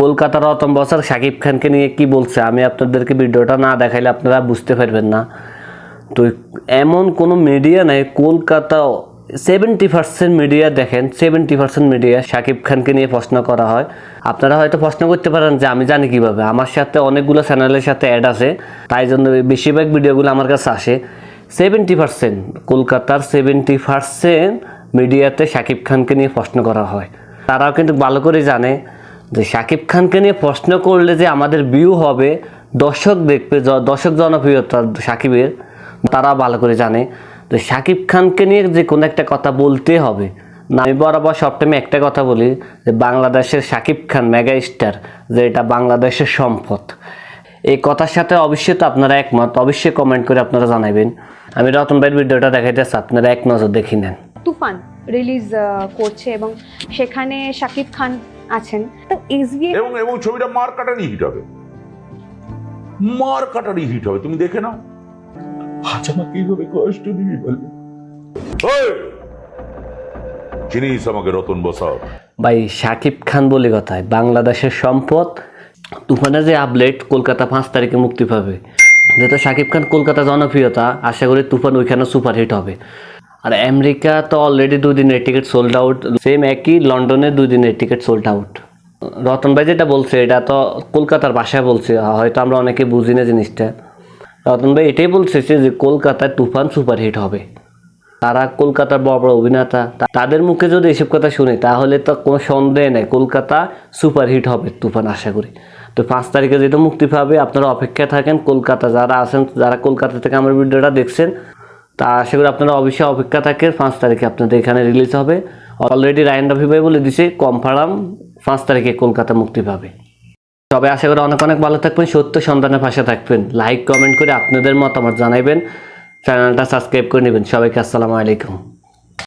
কলকাতার রতন বছর শাকিব খানকে নিয়ে কি বলছে? আমি আপনাদেরকে ভিডিওটা না দেখাইলে আপনারা বুঝতে পারবেন না। তো এমন কোনো মিডিয়া নাই, কলকাতা সেভেন্টি পার্সেন্ট মিডিয়া দেখেন সেভেন্টি পার্সেন্ট মিডিয়া শাকিব খানকে নিয়ে প্রশ্ন করা হয়। আপনারা হয়তো প্রশ্ন করতে পারেন যে আমি জানি কীভাবে। আমার সাথে অনেকগুলো চ্যানেলের সাথে অ্যাড আছে, তাই জন্য বেশিরভাগ ভিডিওগুলো আমার কাছে আসে। সেভেন্টি পার্সেন্ট কলকাতার সেভেন্টি পার্সেন্ট মিডিয়াতে শাকিব খানকে নিয়ে প্রশ্ন করা হয়। তারাও কিন্তু ভালো করে জানে। যে শাকিব খানকে নিয়ে প্রশ্ন করলে যে আমাদের ভিউ হবে দর্শক দেখবে দর্শক জনপ্রিয়তা শাকিবের তারা ভালো করে জানে। যে শাকিব খানকে নিয়ে যে কোনো একটা কথা বলতে হবে। না, আমি বরাবর সবটাইমে একটা কথা বলি, যে বাংলাদেশের শাকিব খান মেগা স্টার যে এটা বাংলাদেশের সম্পদ। এই কথার সাথে অবশ্যই তো আপনারা একমত, অবশ্যই কমেন্ট করে আপনারা জানাবেন। আমি রতন ভাইয়ের ভিডিওটা দেখাইতেছি, আপনারা এক নজর দেখি নেন। তুফান রিলিজ করছে এবং সেখানে শাকিব খান আছেন। তো এসবিএ এবং এবং ছবিটা মার কাটারি হিট হবে। মার কাটারি হিট হবে তুমি দেখে নাও। আজ আমাকে এইভাবে কষ্ট দিবি ওই! চিনিস আমাকে রতন বসাও। ভাই শাকিব খান বলে কথায় বাংলাদেশের সম্পদ তুফানের যে আপলেট কলকাতা পাঁচ তারিখে মুক্তি পাবে। যেহেতু শাকিব খান কলকাতা জনপ্রিয়তা আশা করি তুফান ওইখানে সুপারহিট হবে। আর আমেরিকা তো অলরেডি দুই দিনের টিকিট সোল্ড আউট সেম একই, লন্ডনে দুই দিনের টিকিট সোল্ড আউট রতন ভাই যেটা বলছে, এটা তো কলকাতার ভাষায় বলছে, হয়তো আমরা অনেকে বুঝি না জিনিসটা। রতন ভাই এটাই বলছে যে কলকাতায় তুফান সুপারহিট হবে। তারা কলকাতার বড় বড় অভিনেতা তাদের মুখে যদি এসব কথা শুনি, তাহলে তো কোনো সন্দেহ নেই, কলকাতা সুপারহিট হবে তুফান আশা করি। তো পাঁচ তারিখে যেটা মুক্তি পাবে, আপনারা অপেক্ষায় থাকেন, কলকাতা যারা আছেন, যারা কলকাতা থেকে আমার ভিডিওটা দেখছেন তা আশা করি আপনারা অবশ্যই অপেক্ষা থাকে, পাঁচ তারিখে আপনাদের এখানে রিলিজ হবে। অলরেডি রায়ন রফি ভাই বলে দিছে কনফার্ম পাঁচ তারিখে কলকাতা মুক্তি পাবে। সবাই আশা করি অনেক অনেক ভালো থাকবেন, সত্য সন্ধানের পাশে থাকবেন। লাইক কমেন্ট করে আপনাদের মতামত জানাইবেন। চ্যানেলটা সাবস্ক্রাইব করে নেবেন। সবাইকে আসসালামু আলাইকুম।